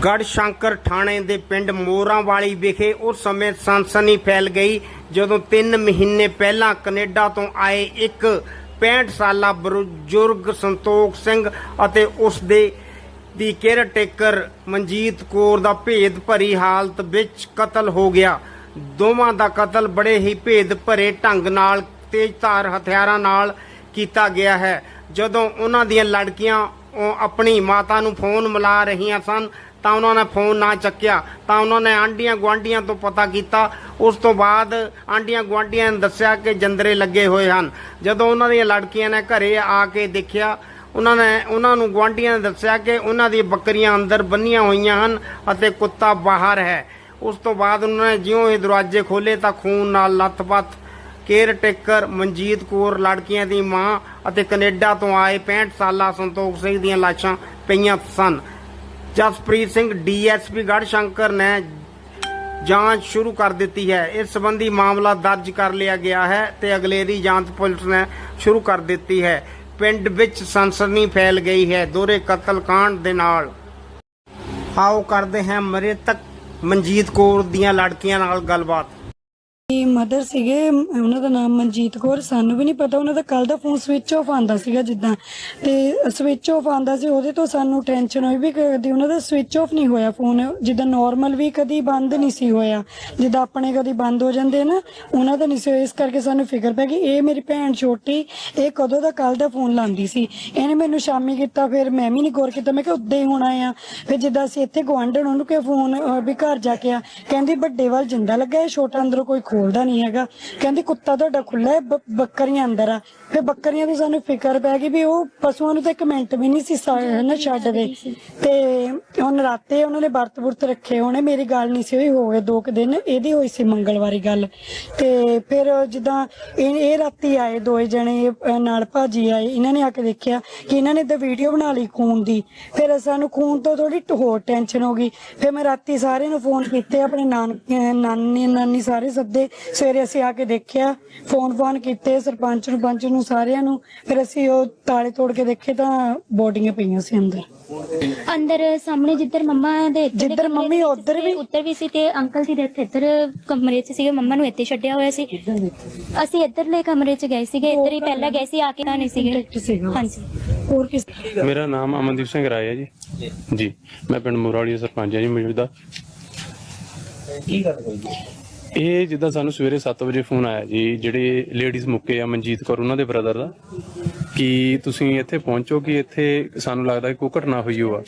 ਗੜ ਸ਼ੰਕਰ ਥਾਣੇ ਦੇ ਪਿੰਡ ਮੋਰਾਂਵਾਲੀ ਵਿਖੇ ਉਸ ਸਮੇਂ ਸਨਸਨੀ ਫੈਲ ਗਈ ਜਦੋਂ 3 ਮਹੀਨੇ ਪਹਿਲਾਂ ਕੈਨੇਡਾ ਤੋਂ ਆਏ ਇੱਕ 65 ਸਾਲਾ ਬਜ਼ੁਰਗ ਸੰਤੋਖ ਸਿੰਘ ਅਤੇ ਉਸ ਦੇ ਦੀ ਕੇਅਰ ਟੇਕਰ ਮਨਜੀਤ ਕੌਰ ਦਾ ਭੇਦ ਭਰੀ ਹਾਲਤ ਵਿੱਚ ਕਤਲ ਹੋ ਗਿਆ। ਦੋਵਾਂ ਦਾ ਕਤਲ ਬੜੇ ਹੀ ਭੇਦ ਭਰੇ ਢੰਗ ਨਾਲ ਤੇਜ਼ਧਾਰ ਹਥਿਆਰਾਂ ਨਾਲ ਕੀਤਾ ਗਿਆ ਹੈ। ਜਦੋਂ ਉਹਨਾਂ ਦੀਆਂ ਲੜਕੀਆਂ ਉਹ ਆਪਣੀ ਮਾਤਾ ਨੂੰ ਫੋਨ ਮਿਲਾ ਰਹੀਆਂ ਸਨ ਤਾਂ ਉਹਨਾਂ ਨੇ ਫੋਨ ਨਾ ਚੱਕਿਆ, ਤਾਂ ਉਹਨਾਂ ਨੇ ਆਂਡੀਆਂ ਗੁਆਂਢੀਆਂ ਤੋਂ ਪਤਾ ਕੀਤਾ। ਉਸ ਤੋਂ ਬਾਅਦ ਆਂਡੀਆਂ ਗੁਆਂਢੀਆਂ ਨੇ ਦੱਸਿਆ ਕਿ ਜੰਦਰੇ ਲੱਗੇ ਹੋਏ ਹਨ। ਜਦੋਂ ਉਹਨਾਂ ਦੀਆਂ ਲੜਕੀਆਂ ਨੇ ਘਰੇ ਆ ਕੇ ਦੇਖਿਆ, ਉਹਨਾਂ ਨੇ, ਉਹਨਾਂ ਨੂੰ ਗੁਆਂਢੀਆਂ ਨੇ ਦੱਸਿਆ ਕਿ ਉਹਨਾਂ ਦੀਆਂ ਬੱਕਰੀਆਂ ਅੰਦਰ ਬੰਨੀਆਂ ਹੋਈਆਂ ਹਨ ਅਤੇ ਕੁੱਤਾ ਬਾਹਰ ਹੈ। ਉਸ ਤੋਂ ਬਾਅਦ ਉਹਨਾਂ ਨੇ ਜਿਉਂ ਹੀ ਦਰਵਾਜ਼ੇ ਖੋਲੇ ਤਾਂ ਖੂਨ ਨਾਲ ਲੱਥਪੱਥ ਕੇਅਰ ਟੇਕਰ ਮਨਜੀਤ ਕੌਰ ਲੜਕੀਆਂ ਦੀ ਮਾਂ ਅਤੇ ਕੈਨੇਡਾ ਤੋਂ ਆਏ 65 ਸਾਲਾ ਸੰਤੋਖ ਸਿੰਘ ਦੀਆਂ ਲਾਸ਼ਾਂ ਪਈਆਂ ਸਨ। ਜਸਪ੍ਰੀਤ ਸਿੰਘ ਡੀਐਸਪੀ ਗੜ੍ਹ ਸ਼ੰਕਰ ਨੇ ਜਾਂਚ ਸ਼ੁਰੂ ਕਰ ਦਿੱਤੀ ਹੈ। ਇਸ ਸੰਬੰਧੀ ਮਾਮਲਾ ਦਰਜ ਕਰ ਲਿਆ ਗਿਆ ਹੈ ਤੇ ਅਗਲੇਰੀ ਜਾਂਚ ਪੁਲਿਸ ਨੇ ਸ਼ੁਰੂ ਕਰ ਦਿੱਤੀ ਹੈ। ਪਿੰਡ ਵਿੱਚ ਸਨਸਨੀ ਫੈਲ ਗਈ ਹੈ। ਦੋਹਰੇ ਕਤਲकांड ਦੇ ਨਾਲ ਆਓ ਕਰਦੇ ਹਾਂ ਮ੍ਰਿਤਕ ਮਨਜੀਤ ਕੌਰ ਦੀਆਂ ਲੜਕੀਆਂ ਨਾਲ ਗੱਲਬਾਤ। ਮਦਰ ਸੀਗੇ, ਉਹਨਾਂ ਦਾ ਨਾਮ ਮਨਜੀਤ ਕੌਰ, ਸਾਨੂੰ ਵੀ ਨਹੀਂ ਪਤਾ, ਉਹਨਾਂ ਦਾ ਕੱਲ ਦਾ ਫੋਨ ਸਵਿਚ ਆਫ ਆਂਦਾ ਸੀਗਾ ਜਿੱਦਾਂ। ਤੇ ਸਵਿਚ ਆਫ ਆਂਦਾ ਸੀ, ਉਹਦੇ ਤੋਂ ਸਾਨੂੰ ਟੈਨਸ਼ਨ ਹੋਈ ਵੀ ਕਦੀ ਉਹਨਾਂ ਦਾ ਸਵਿਚ ਆਫ ਨਹੀਂ ਹੋਇਆ ਫੋਨ ਜਿੱਦਾਂ ਨਾਰਮਲ ਵੀ ਕਦੀ ਬੰਦ ਨਹੀਂ ਸੀ ਹੋਇਆ, ਜਿੱਦਾਂ ਆਪਣੇ ਕਦੀ ਬੰਦ ਹੋ ਜਾਂਦੇ ਨਾ, ਉਹਨਾਂ ਦਾ ਨਹੀਂ ਸੀ ਇਸ ਕਰਕੇ ਸਾਨੂੰ ਫਿਕਰ ਪੈ ਗਈ, ਇਹ ਮੇਰੀ ਭੈਣ ਛੋਟੀ, ਇਹ ਕਦੋਂ ਦਾ ਕੱਲ ਦਾ ਫੋਨ ਲਾਂਦੀ ਸੀ। ਇਹਨੇ ਮੈਨੂੰ ਸ਼ਾਮੀ ਕੀਤਾ, ਫਿਰ ਮੈਂ ਵੀ ਨਹੀਂ ਗੌਰ ਕੀਤਾ, ਮੈਂ ਕਿਹਾ ਉੱਦਾਂ ਹੀ ਹੋਣਾ ਆ। ਫਿਰ ਜਿੱਦਾਂ ਅਸੀਂ ਇੱਥੇ ਗਵਾਂਢਣ ਉਹਨੂੰ ਕਿ ਫੋਨ ਵੀ ਘਰ ਜਾ ਕੇ ਆ, ਕਹਿੰਦੀ ਵੱਡੇ ਵੱਲ ਜਿੰਦਾ ਲੱਗਾ ਹੈ ਛੋਟਾ ਅੰਦਰੋਂ ਕੋਈ ਖੋ ਖੋਲਦਾ ਨਹੀਂ ਹੈਗਾ। ਕਹਿੰਦੀ ਕੁੱਤਾ ਤੁਹਾਡਾ ਖੁੱਲਾ ਹੈ ਬ- ਬੱਕਰੀਆਂ ਅੰਦਰ ਆ। ਤੇ ਬੱਕਰੀਆਂ ਦੀ ਸਾਨੂੰ ਫਿਕਰ ਪੈ ਗਈ ਵੀ ਉਹ ਪਸ਼ੂਆਂ ਨੂੰ ਤਾਂ ਇੱਕ ਮਿੰਟ ਵੀ ਨਹੀਂ ਸੀ ਸਾ- ਨਾ ਛੱਡਦੇ ਤੇ ਹੁਣ ਰਾਤੇ ਉਹਨਾਂ ਨੇ ਵਰਤ ਵਰਤ ਰੱਖੇ ਹੋਣੇ। ਮੇਰੀ ਗੱਲ ਨਹੀਂ ਸੀ ਹੋਈ ਹੋ ਗਏ ਦੋ ਕੁ ਦਿਨ ਇਹਦੀ ਹੋਈ ਸੀ ਮੰਗਲਵਾਰੀ ਗੱਲ। ਤੇ ਫਿਰ ਜਿੱਦਾਂ ਇਹ ਇਹ ਰਾਤੀ ਆਏ ਦੋਏ ਜਣੇ ਅਹ, ਨਾਲ ਭਾਜੀ ਆਏ ਇਹਨਾਂ ਨੇ ਆ ਕੇ ਦੇਖਿਆ ਕਿ ਇਹਨਾਂ ਨੇ ਤਾਂ ਵੀਡੀਓ ਬਣਾ ਲਈ ਖੂਨ ਦੀ। ਫਿਰ ਸਾਨੂੰ ਖੂਨ ਤੋਂ ਥੋੜੀ ਹੋਰ ਟੈਨਸ਼ਨ ਹੋ ਗਈ। ਫਿਰ ਮੈਂ ਰਾਤੀ ਸਾਰਿਆਂ ਨੂੰ ਫੋਨ ਕੀਤੇ ਆਪਣੇ ਨਾਨ ਨਾਨੀ ਨਾਨੀ ਸਾਰੇ ਸੱਦੇ। ਸਵੇਰੇ ਅਸੀਂ ਆ ਕੇ ਦੇਖਿਆ ਫੋਨ ਫੋਨ ਕੀਤੇ ਸਰਪੰਚ ਨੂੰ ਪੰਚ ਨੂੰ ਸਾਰਿਆਂ ਨੂੰ ਫਿਰ ਅਸੀਂ ਉਹ ਤਾਲੇ ਤੋੜ ਕੇ ਦੇਖੇ ਤਾਂ ਬੋਡੀਆਂ ਪਈਆਂ ਸੀ ਅੰਦਰ। ਅੰਦਰ ਸਾਹਮਣੇ ਜਿੱਧਰ ਮੰਮਾ ਦੇ ਇੱਧਰ ਦੇ ਜਿੱਧਰ ਕਮਰੇ ਮੰਮੀ ਦੇ ਉੱਧਰ ਵੀ? ਉੱਧਰ ਵੀ ਸੀ ਤੇ ਅੰਕਲ ਜੀ ਦੇ ਇੱਥੇ ਇੱਧਰ ਕਮਰੇ 'ਚ ਸੀਗੇ ਮੰਮਾ ਨੂੰ ਇੱਥੇ ਛੱਡਿਆ ਹੋਇਆ ਸੀ। ਅਸੀਂ ਇੱਧਰਲੇ ਕਮਰੇ 'ਚ ਗਏ ਸੀਗੇ ਇੱਧਰ ਹੀ ਪਹਿਲਾਂ ਗਏ ਸੀ ਆ ਕੇ ਤਾਂ ਨਹੀਂ ਸੀਗੇ। ਹਾਂਜੀ। ਹੋਰ ਕਿਸ ਮੇਰਾ ਨਾਮ ਅਮਨਦੀਪ ਸਿੰਘ ਰਾਏ ਹੈ ਜੀ। ਜੀ ਮੈਂ ਪਿੰਡ ਮੁਰਾਲੀ ਦਾ ਸਰਪੰਚ ਹਾਂ ਜੀ ਮੌਜੂਦਾ। ਕੀ ਗੱਲ ਹੋਈ ਜੀ? ਇਹ ਜਿੱਦਾਂ ਸਾਨੂੰ ਸਵੇਰੇ 7 ਵਜੇ ਫੋਨ ਆਇਆ ਜੀ, ਜਿਹੜੇ ਲੇਡੀਜ਼ ਮੁੱਕੇ ਆ ਮਨਜੀਤ ਕੌਰ, ਉਹਨਾਂ ਦੇ ਬ੍ਰਦਰ ਦਾ, ਕਿ ਤੁਸੀਂ ਇੱਥੇ ਪਹੁੰਚੋ, ਕਿ ਇੱਥੇ ਸਾਨੂੰ ਲੱਗਦਾ ਕਿ ਕੋਈ ਘਟਨਾ ਹੋਈ ਹੋਆ।